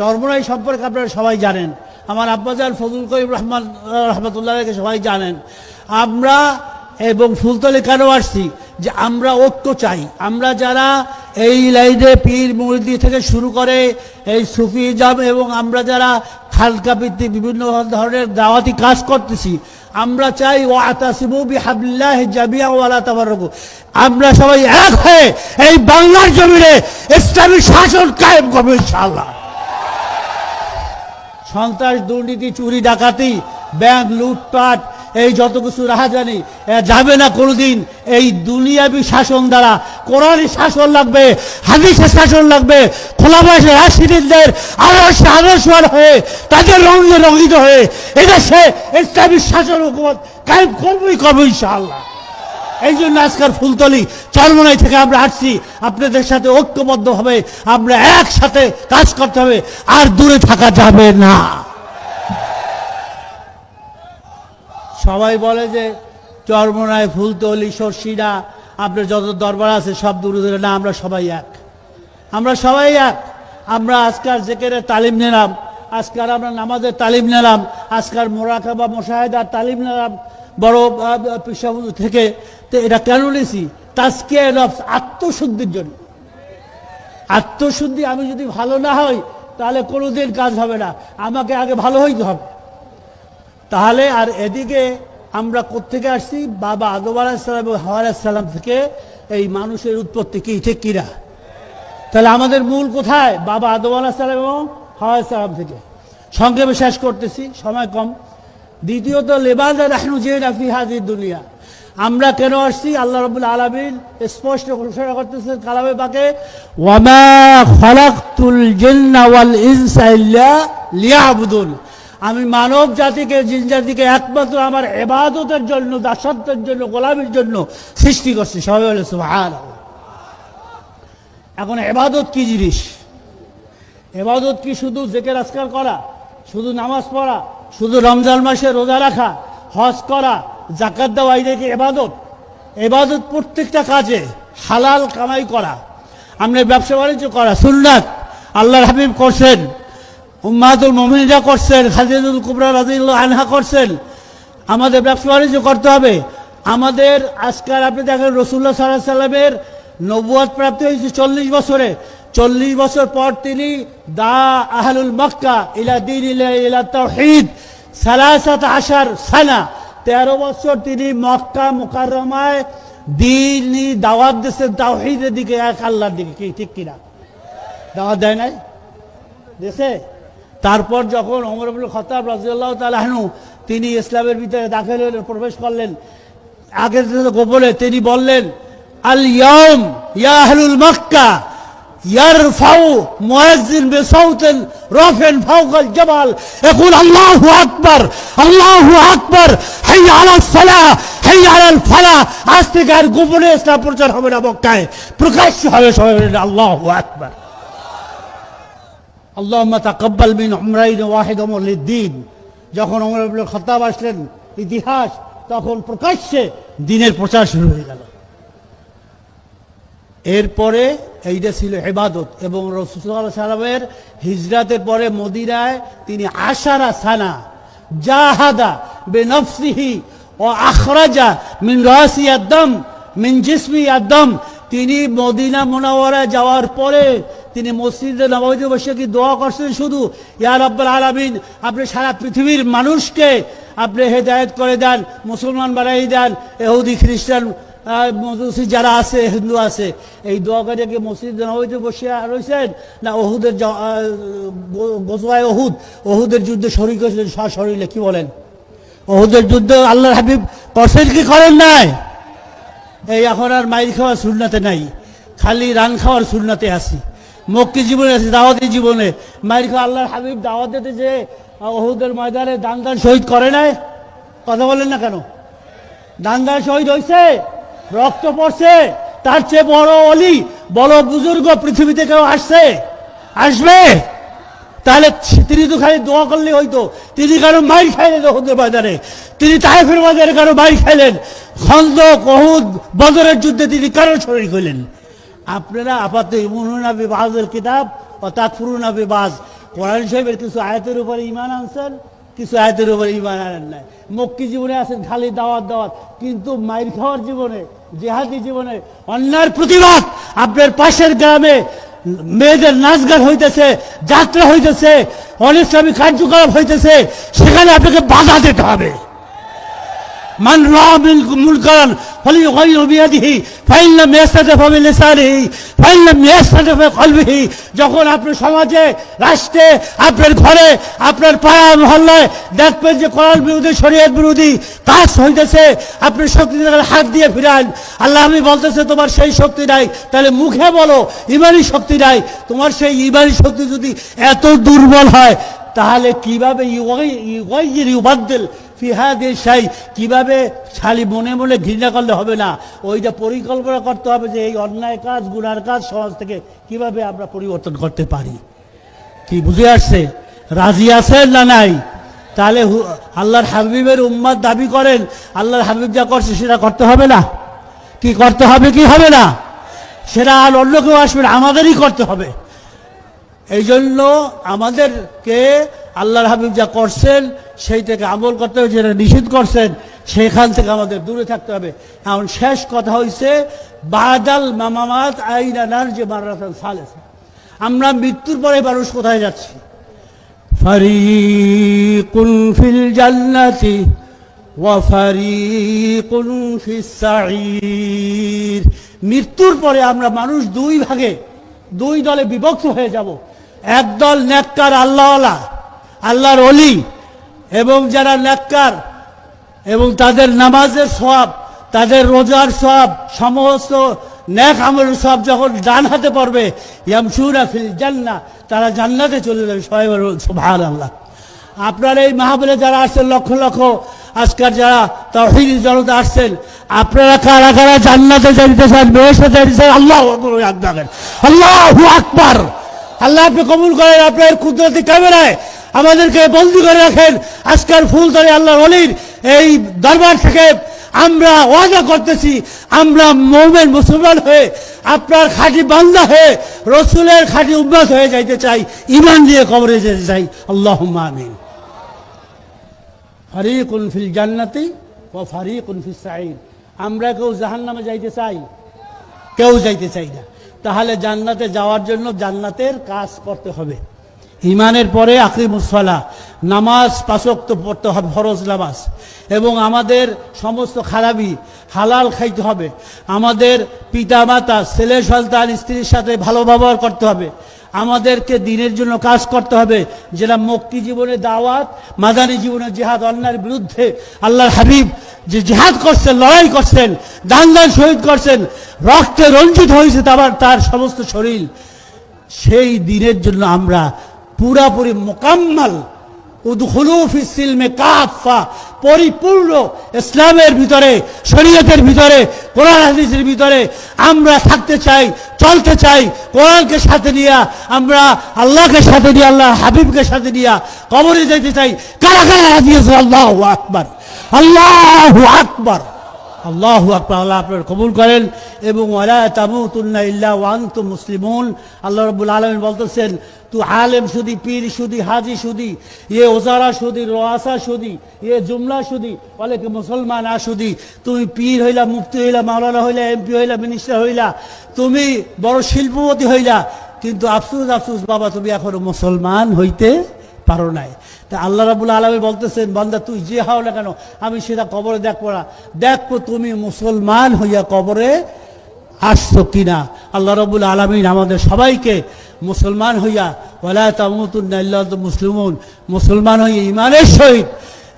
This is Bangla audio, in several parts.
চরমরাই সম্পর্কে আপনারা সবাই জানেন। আমার আব্বাজান ফজল করিম রহমান রহমতুল্লাহকে সবাই জানেন। আমরা এবং ফুলতলি কেন আসছি? যে আমরা ঐক্য চাই। আমরা যারা এই লাইনে পীর মুরিদি থেকে শুরু করে এই সুফিজাম এবং আমরা যারা খালকা ভিত্তিক বিভিন্ন ধরনের দাওয়াতি কাজ করতেছি, আমরা চাই ও আতাসিবু বিহাবিল্লাহ জামিয়া ওয়ালা তাবাররকু। আমরা সবাই এক হয়ে এই বাংলার জমিনে ইসলামী শাসন কায়েম করব ইনশাআল্লাহ। সন্ত্রাস দুর্নীতি, চুরি, ডাকাতি, ব্যাংক, লুটপাট, এই যত কিছু রাহাজানি যাবে না কোনোদিন। এই দুনিয়াবি শাসন দ্বারা কোরআনই শাসন লাগবে হাদিসের শাসন লাগবে খোলা খোলাবাসের রাশিদিনদের আদর্শ আদর্শবান হয়ে, তাদের রঙে রঙিত হয়ে, এদেশে ইসলামী শাসন হুকুমত কায়েম করবই করব ইনশাআল্লাহ। এই জন্য আজকাল ফুলতলি চরমনাই থেকে আমরা আসছি আপনাদের সাথে ঐক্যবদ্ধভাবে আমরা একসাথে কাজ করতে হবে, আর দূরে থাকা যাবে না। সবাই বলে যে চরমনায় ফুলতলি সর্ষিনা আপনার যত দরবার আছে সব দূরে দূরে। না, আমরা সবাই এক। আমরা সবাই এক। আমরা আজকাল জেকেরে তালিম নিলাম আজকাল আমরা নামাজের তালিম নিলাম আজকাল মোরাকাবা মোশাহেদার তালিম নিলাম বড় পেশাবন্ধু থেকে তো এটা কেন নিয়েছি? তাজকে আত্মশুদ্ধির জন্য। আত্মশুদ্ধি আমি যদি ভালো না হই, তাহলে কোনোদিন কাজ হবে না। আমাকে আগে ভালো হইতে হবে। তাহলে আর এদিকে আমরা কোত্থেকে আসছি? বাবা আদম আলাহিসাল্লাম এবং হাওয়া আলাহিসাল্লাম থেকে এই মানুষের উৎপত্তি কি, ঠিক কিনা? তাহলে আমাদের মূল কোথায়? বাবা আদম আলাহিসাল্লাম এবং হাওয়া আলাহিসাল্লাম থেকে। সংক্ষেপে শেষ করতেছি, সময় কম। দ্বিতীয়ত লেবাদা রাহনু যে হাজির দুনিয়া। আমরা কেন আসছি? আল্লাহ রবুল আলমিন স্পষ্ট ঘোষণা করতেছেন কালামে পাকে, ওয়ামা খলাকতুল জিন্না ওয়াল ইনসা ইল্লা লিয়াবুদুন। আমি মানব জাতিকে, জিন জাতিকে একমাত্র আমার এবাদতের জন্য, দাসত্বের জন্য, গোলামির জন্য সৃষ্টি করছি। সবাই বলে সুবহান এখন এবাদত কি জিনিস? এবাদত কি শুধু জেকের আজকার করা? শুধু নামাজ পড়া? শুধু রমজান মাসে রোজা রাখা, হজ করা জাকাত দেওয়া, এই কি এবাদত। এবাদত প্রত্যেকটা কাজে হালাল কামাই করা। আমরা ব্যবসা বাণিজ্য করা, সুন্নাত। আল্লাহর হাবিব করছেন। উম্মাদুল মমিনরা করছেন খালিদুল কুবরা রাজিউল্লাহ আনহা করছেন। আমাদের ব্যবসা বাণিজ্য করতে হবে। আমাদের আজকাল আপনি দেখেন রসুল্লাহ সাল্লাহ সাল্লামের নবুয়াদ প্রাপ্তি হয়েছে চল্লিশ বছরে। চল্লিশ বছর পর তিনি দা আহলুল মক্কা ইলা দিন ইলা তৌহিদ সালাসাত আশার সানা। তেরো বছর তিনি মক্কা মুকাররমায় দিনই দাওয়াত দিয়েছেন তাওহিদের দিকে, এক আল্লাহর দিকে। কি, ঠিক কিনা? দাওয়াত দেয় নাই? দেশে তারপর যখন অমর আবুল খতাব রাজিউল্লাহ তালাহনু তিনি ইসলামের ভিতরে দাখিল হলেন প্রবেশ করলেন, আগের গোপনে তিনি বললেন আল ইয়ম ইয়াহলুল মক্কা ইয়ারফাউ মুয়াজ্জিন বিসাউতিন রাফিন ফাওকাল জাবাল يقول الله اكبر الله اكبر حي على الصلاه حي على الفلاح আজ থেকে আর গোপনে ইসলাম প্রচার হবে না মক্কায় প্রকাশ্য হবে সবাই বলেন আল্লাহু আকবার আল্লাহ তাকব্বাল মিন উমরাইন ওয়াহিদ অমর লিদ্দিন যখন অমর আব্দুল খতাব আসলেন ইতিহাস তখন প্রকাশ্যে দিনের প্রচার শুরু হয়ে গেল এরপরে এইটা ছিল হেবাদত এবং রসুল্লাহ সালামের হিজরাতের পরে মদিনায় তিনি আশারা সানা জাহাদা বেনফসিহি ও আখরাজা মিন রাসি আদম মিন জিসমি আদম তিনি মদিনা মোনাওয়ারা যাওয়ার পরে তিনি মসজিদে নবাবিতে বসে কি দোয়া করছেন শুধু ইয়ার আব্বাল আলমিন, আপনি সারা পৃথিবীর মানুষকে আপনি হেদায়ত করে দেন, মুসলমান বানাই দেন, এহুদি খ্রিস্টান যারা আছে, হিন্দু আছে, এই দোয়া করে কি মসজিদ নবাবিতে বসে রয়েছেন না ওহুদের গোসওয়ায় ওহুদ ওহুদের যুদ্ধে শরিক হয়েছিলেন সশরীরে কি বলেন? ওহুদের যুদ্ধ আল্লাহর হাবিব করছেন কি করেন নাই? এই এখন আর মাইল খাওয়ার সুন্নাতে নাই, খালি রান খাওয়ার সুন্নাতে আসি মক্কি জীবনে আছে, দাওয়াতি জীবনে। মাইল খাওয়া আল্লাহর হাবিব দাওয়াত দিতে যে ওহুদের ময়দানে দান দান শহীদ করে নাই? কথা বলেন না কেন? দান দান শহীদ হয়েছে রক্ত পড়ছে, তার চেয়ে বড় অলি, বড় বুজুর্গ পৃথিবীতে কেউ আসছে? আসবে? তাহলে তিনি তো খালি দোয়া করলে হইতো। তিনি কারও মাইল খাইলেন ওহুদের বাজারে তিনি তাইফের বাজারে কারও মাইল খাইলেন। খন্দ কহুদ বদরের যুদ্ধে তিনি কারও শরীর হইলেন আপনারা আপাতত ইমুনাবি বাজের কিতাব ও তাৎফুরুনাবি বাজ। কোরআন সাহেবের কিছু আয়াতের উপরে ইমান আনছেন? কিছু আয়তের উপরে ইমান আনেন নাই। মক্কি জীবনে আছেন খালি দাওয়াত দাওয়াত। কিন্তু মাইর খাওয়ার জীবনে, জেহাদি জীবনে অন্যার প্রতিবাদ আপনার পাশের গ্রামে মেয়েদের নাচ গান হইতেছে, যাত্রা হইতেছে অনিসলামী কার্যকলাপ হইতেছে, সেখানে আপনাকে বাধা দিতে হবে। من رأى منكم منكرا فليغير بيده فإن لم يستطع فبلسانه فإن لم يستطع بقلبه যখন আপনি সমাজে রাষ্ট্রে আপনার ঘরে আপনার পাড়া মহল্লায় দেখবেন যে কোরআন বিরোধী শরীয়ত বিরোধী কাজ হইতেছে আপনি শক্তি থেকে হাত দিয়ে ফিরান আল্লাহ আমি বলতেছে তোমার সেই শক্তি নাই তাহলে মুখে বলো ইমানি শক্তি নাই তোমার সেই ইমানি শক্তি যদি এত দুর্বল হয় তাহলে কিভাবে ইউগাইয়ের ইউবাদ্দিল ফিহাদের সাই কীভাবে খালি মনে মনে ঘৃণা করলে হবে না? ওইটা পরিকল্পনা করতে হবে যে এই অন্যায় কাজ, গুনার কাজ সমাজ থেকে কীভাবে আমরা পরিবর্তন করতে পারি? কি বুঝে আসছে? রাজি আছেন না নাই? তাহলে আল্লাহর হাবিবের উম্মাদ দাবি করেন, আল্লাহর হাবিব যা করছে সেটা করতে হবে না? কি করতে হবে, কি হবে না? সেটা আর অন্য কেউ আসবে না, আমাদেরই করতে হবে। এই জন্য আমাদেরকে আল্লাহর হাবিব যা করছেন সেই থেকে আমল করতে হবে, যেটা নিষেধ করছেন, সেখান থেকে আমাদের দূরে থাকতে হবে। এখন শেষ কথা হয়েছে বাদাল মামামাত আইনানার যে মারাতান সালেস। আমরা মৃত্যুর পরে মানুষ কোথায় যাচ্ছি? ফারিকুন ফিল জান্নাতি ওয়াফারিকুন ফিস সাঈর। মৃত্যুর পরে আমরা মানুষ দুই ভাগে, দুই দলে বিভক্ত হয়ে যাব। একদল নেককার আল্লাহওয়ালা আল্লাহর অলি এবং যারা নেককার এবং তাদের নামাজের সব তাদের রোজার সব সমস্ত ন্যাক আমলের সব যখন ডান হাতে পড়বে ইয়ামসুরা ফিল জান্না তারা জান্নাতে চলে যাবে সবাই সুবহান আল্লাহ আপনার এই মাহবুলে যারা আসছেন, লক্ষ লক্ষ আজকাল যারা তহিদ জনতা আসছেন, আপনারা কারা কারা জান্নাতে যাইতে চান, বেহেশতে যাইতে চান, আল্লাহ আল্লাহ আকবার। আল্লাহ আপনি কবুল করেন আপনার কুদরতি ক্যামেরায়। আমাদেরকে বন্দি করে রাখেন। আজকাল ফুলতলি আল্লাহ অলির এই দরবার থেকে আমরা ওয়াদা করতেছি, আমরা মৌমেন মুসলমান হয়ে, আপনার খাঁটি বান্দা হয়ে, রসুলের খাঁটি উন্নত হয়ে যাইতে চাই ইমান দিয়ে কবরে যেতে চাই। আল্লাহ আমিন। ফারিকুন ফিল জান্নাতি ও ফারিকুন ফিল সাইদ আমরা কেউ জাহান্নামে যাইতে চাই? কেউ যাইতে চাই না। তাহলে জান্নাতে যাওয়ার জন্য জান্নাতের কাজ করতে হবে। ইমানের পরে আখরি মুসলা নামাজ পাশক্ত পড়তে হবে, ফরজ নামাজ। এবং আমাদের সমস্ত খারাপি হালাল খাইতে হবে। আমাদের পিতা মাতা ছেলে সন্তান, স্ত্রীর সাথে ভালো ব্যবহার করতে হবে। আমাদেরকে দিনের জন্য কাজ করতে হবে। যেটা মুক্তি জীবনে দাওয়াত, মাদানী জীবনে জেহাদ, অন্যায়ের বিরুদ্ধে আল্লাহর হাবিব যে জেহাদ করছেন, লড়াই করছেন, দান দান শহীদ করছেন, রক্তে রঞ্জিত হয়েছে তার সমস্ত শরীর। সেই দিনের জন্য আমরা পুরাপুরি মোকাম্মাল। পরিপূর্ণ ইসলামের ভিতরে, শরীয়তের ভিতরে, কোরআন হাদিসের ভিতরে আমরা থাকতে চাই, চলতে চাই, কোরআনকে সাথে নিয়ে, আমরা আল্লাহকে সাথে নিয়ে আল্লাহ হাবিবকে সাথে নিয়ে কবরে যেতে চাই। কারা কারা রাজি আল্লাহ আকবার। আল্লাহ আকবর। আল্লাহ আকবর। আল্লাহ আপনার কবুল করেন। এবং ওয়ালা তামুতুন্না ইল্লা ওয়ান্ত মুসলিমুন। আল্লাহ রব্বুল আলমিন বলতেছেন তু আলেম সুদি পীর সুদি হাজি সুদি ইয়ে ওজারা সুদি রোয়াসা সুদি ইয়ে জুমলা সুদি কি মুসলমান আসুদি তুমি পীর হইলা মুফতি হইলা মাওলানা হইলা এমপি হইলা মিনিস্টার হইলা তুমি বড় শিল্পপতি হইলা কিন্তু আফসুস আফসুস বাবা তুমি এখনও মুসলমান হইতে পারো নাই। তা আল্লাহ রাবুল আলমী বলতেছেন, বান্দা, তুই যে হও না কেন, আমি সেটা কবরে দেখব না। দেখব তুমি মুসলমান হইয়া কবরে আসছো কিনা। আল্লাহ রবুল আলমিন আমাদের সবাইকে মুসলমান হইয়া ওলা তামুতুল্লাহ মুসলিমুন। মুসলমান হইয়া ইমানের সহিত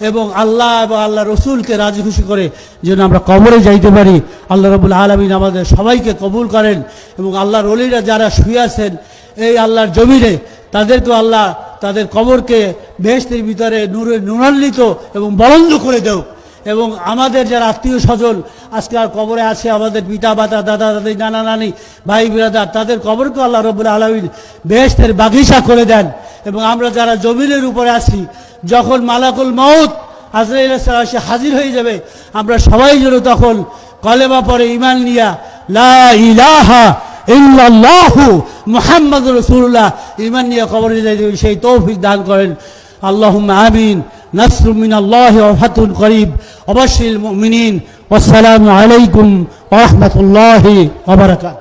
এবং আল্লাহ এবং আল্লাহ রসুলকে রাজি খুশি করে যেন আমরা কবরে যাইতে পারি। আল্লাহ রবুল আলমিন আমাদের সবাইকে কবুল করেন এবং আল্লাহর অলিরা যারা শুয়ে আছেন এই আল্লাহর জমিনে তাদেরকে আল্লাহ তাদের কবরকে বেহেস্তের ভিতরে নূরে নুরান্বিত এবং বলন্দ করে দেও এবং আমাদের যারা আত্মীয় স্বজন আজকে আর কবরে আছে, আমাদের পিতা মাতা, দাদা দাদি, নানা নানি, ভাই বিরাদার, তাদের কবরকে আল্লাহ রবুল আলমিন বেহেস্তের বাগিচা করে দেন। এবং আমরা যারা জমিনের উপরে আছি, যখন মালাকুল মৌত আজরাইল সে হাজির হয়ে যাবে, আমরা সবাই যেন তখন কলেমা পরে ইমান নিয়া, লা ইলাহা ইমান নিয়ে কবরে সেই তৌফিক দান করেন। আল্লাহ আমিন। নাসরুমিনাল্লাহ ওহাতুল করিব অবশ্যই মিনিন আসসালামু আলাইকুম ওরহমতুল্লাহ ওবরাকাত